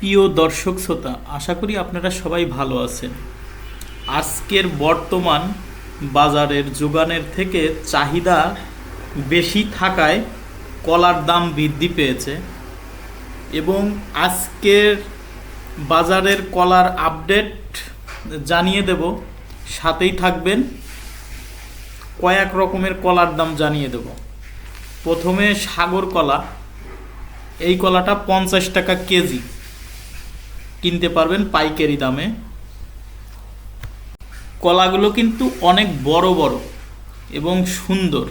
প্রিয় দর্শক শ্রোতা, আশা করি আপনারা সবাই ভালো আছেন। আজকের বর্তমান বাজারের যোগানের থেকে চাহিদা বেশি থাকায় কলার দাম বৃদ্ধি পেয়েছে এবং আজকের বাজারের কলার আপডেট জানিয়ে দেব, সাথেই থাকবেন। কয়েক রকমের কলার দাম জানিয়ে দেব। প্রথমে সাগর কলা, এই কলাটা পঞ্চাশ টাকা কেজি। কিনতে পারবেন পাইকারি দামে। কলাগুলো কিন্তু অনেক বড় বড় এবং সুন্দর।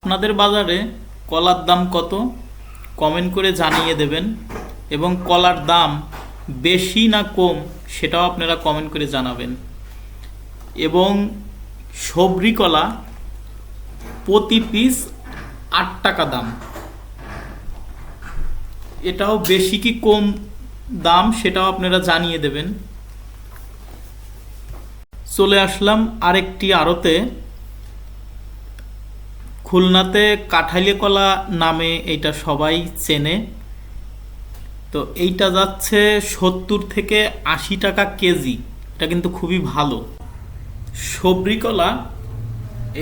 আপনাদের বাজারে কলার দাম কত? কমেন্ট করে জানিয়ে দেবেন এবং কলার দাম বেশি না কম সেটাও আপনারা কমেন্ট করে জানাবেন। এবং সবরি কলা প্রতি পিস আট টাকা দাম। এটাও বেশি কি কম দাম সেটাও আপনারা জানিয়ে দেবেন। চলে আসলাম আরেকটি আড়তে। খুলনাতে কাঠাইলে কলা নামে এটা সবাই চেনে। তো এইটা যাচ্ছে সত্তর থেকে আশি টাকা কেজি। এটা কিন্তু খুবই ভালো। সবরি কলা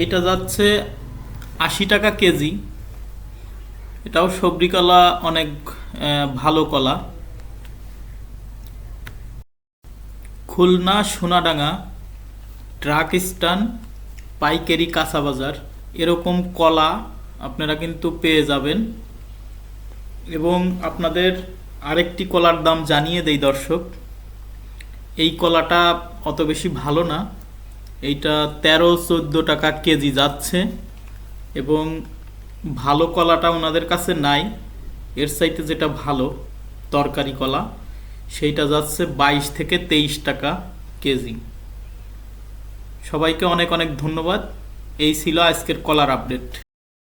এইটা যাচ্ছে আশি টাকা কেজি। এটাও সবরি কলা অনেক ভালো কলা। খুলনা সোনাডাঙ্গা ট্রাক স্ট্যান্ড পাইকারি কাঁচা বাজার এরকম কলা আপনারা কিন্তু পেয়ে যাবেন। এবং আপনাদের আরেকটি কলার দাম জানিয়ে দেই দর্শক। এই কলাটা অত বেশি ভালো না। এইটা তেরো চোদ্দ টাকা কেজি যাচ্ছে। এবং ভালো কলাটা ওনাদের কাছে নাই। এর সাইতে যেটা ভালো, তরকারি কলা, সেইটা যাচ্ছে বাইশ থেকে তেইশ টাকা কেজি। সবাইকে অনেক অনেক ধন্যবাদ। এই ছিল আজকের কলার আপডেট।